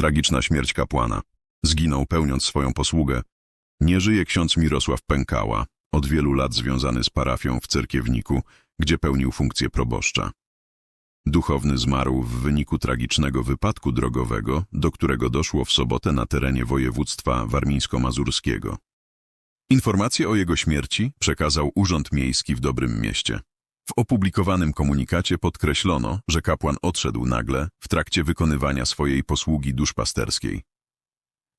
Tragiczna śmierć kapłana. Zginął pełniąc swoją posługę. Nie żyje ksiądz Mirosław Pękała, od wielu lat związany z parafią w Cerkiewniku, gdzie pełnił funkcję proboszcza. Duchowny zmarł w wyniku tragicznego wypadku drogowego, do którego doszło w sobotę na terenie województwa warmińsko-mazurskiego. Informację o jego śmierci przekazał Urząd Miejski w Dobrym Mieście. W opublikowanym komunikacie podkreślono, że kapłan odszedł nagle w trakcie wykonywania swojej posługi duszpasterskiej.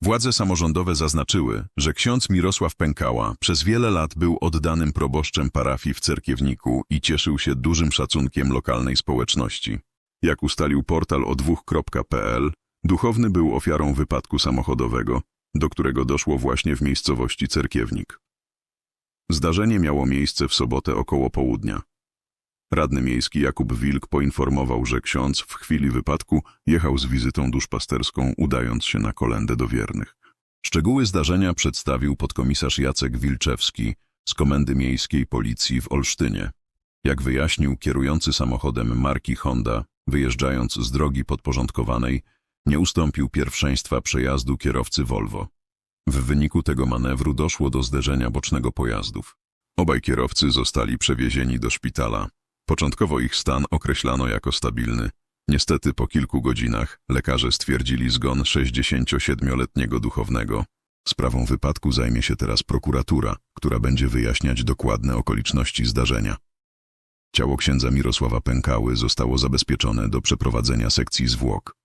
Władze samorządowe zaznaczyły, że ksiądz Mirosław Pękała przez wiele lat był oddanym proboszczem parafii w Cerkiewniku i cieszył się dużym szacunkiem lokalnej społeczności. Jak ustalił portal o2.pl, duchowny był ofiarą wypadku samochodowego, do którego doszło właśnie w miejscowości Cerkiewnik. Zdarzenie miało miejsce w sobotę około południa. Radny miejski Jakub Wilk poinformował, że ksiądz w chwili wypadku jechał z wizytą duszpasterską, udając się na kolendę do wiernych. Szczegóły zdarzenia przedstawił podkomisarz Jacek Wilczewski z Komendy Miejskiej Policji w Olsztynie. Jak wyjaśnił kierujący samochodem marki Honda, wyjeżdżając z drogi podporządkowanej, nie ustąpił pierwszeństwa przejazdu kierowcy Volvo. W wyniku tego manewru doszło do zderzenia bocznego pojazdów. Obaj kierowcy zostali przewiezieni do szpitala. Początkowo ich stan określano jako stabilny. Niestety po kilku godzinach lekarze stwierdzili zgon 67-letniego duchownego. Sprawą wypadku zajmie się teraz prokuratura, która będzie wyjaśniać dokładne okoliczności zdarzenia. Ciało księdza Mirosława Pękały zostało zabezpieczone do przeprowadzenia sekcji zwłok.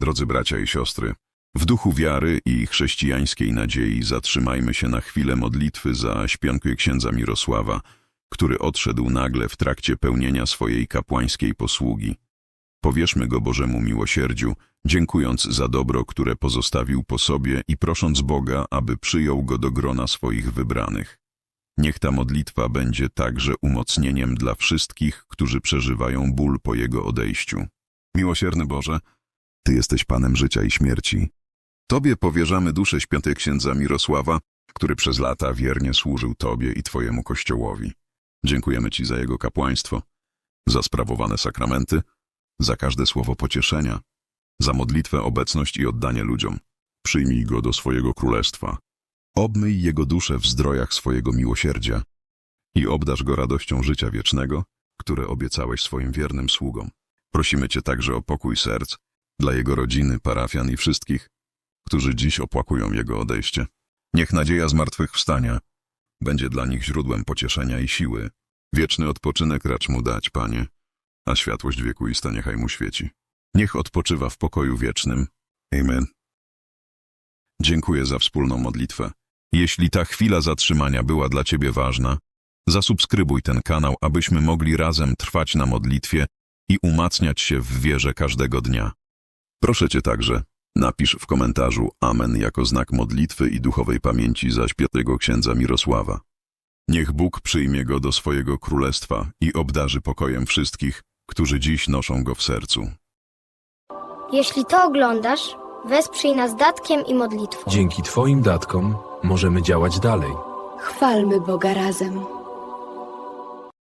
Drodzy bracia i siostry, w duchu wiary i chrześcijańskiej nadziei zatrzymajmy się na chwilę modlitwy za śpionkę księdza Mirosława, który odszedł nagle w trakcie pełnienia swojej kapłańskiej posługi. Powierzmy go Bożemu miłosierdziu, dziękując za dobro, które pozostawił po sobie i prosząc Boga, aby przyjął go do grona swoich wybranych. Niech ta modlitwa będzie także umocnieniem dla wszystkich, którzy przeżywają ból po jego odejściu. Miłosierny Boże, Ty jesteś Panem życia i śmierci. Tobie powierzamy duszę świętej księdza Mirosława, który przez lata wiernie służył Tobie i Twojemu Kościołowi. Dziękujemy Ci za jego kapłaństwo, za sprawowane sakramenty, za każde słowo pocieszenia, za modlitwę, obecność i oddanie ludziom. Przyjmij go do swojego królestwa. Obmyj jego duszę w zdrojach swojego miłosierdzia i obdarz go radością życia wiecznego, które obiecałeś swoim wiernym sługom. Prosimy Cię także o pokój serc dla jego rodziny, parafian i wszystkich, którzy dziś opłakują jego odejście. Niech nadzieja zmartwychwstania będzie dla nich źródłem pocieszenia i siły. Wieczny odpoczynek racz mu dać, Panie, a światłość wiekuista niechaj mu świeci. Niech odpoczywa w pokoju wiecznym. Amen. Dziękuję za wspólną modlitwę. Jeśli ta chwila zatrzymania była dla Ciebie ważna, zasubskrybuj ten kanał, abyśmy mogli razem trwać na modlitwie i umacniać się w wierze każdego dnia. Proszę Cię także, napisz w komentarzu Amen jako znak modlitwy i duchowej pamięci za świętego księdza Mirosława. Niech Bóg przyjmie go do swojego królestwa i obdarzy pokojem wszystkich, którzy dziś noszą go w sercu. Jeśli to oglądasz, wesprzyj nas datkiem i modlitwą. Dzięki Twoim datkom możemy działać dalej. Chwalmy Boga razem.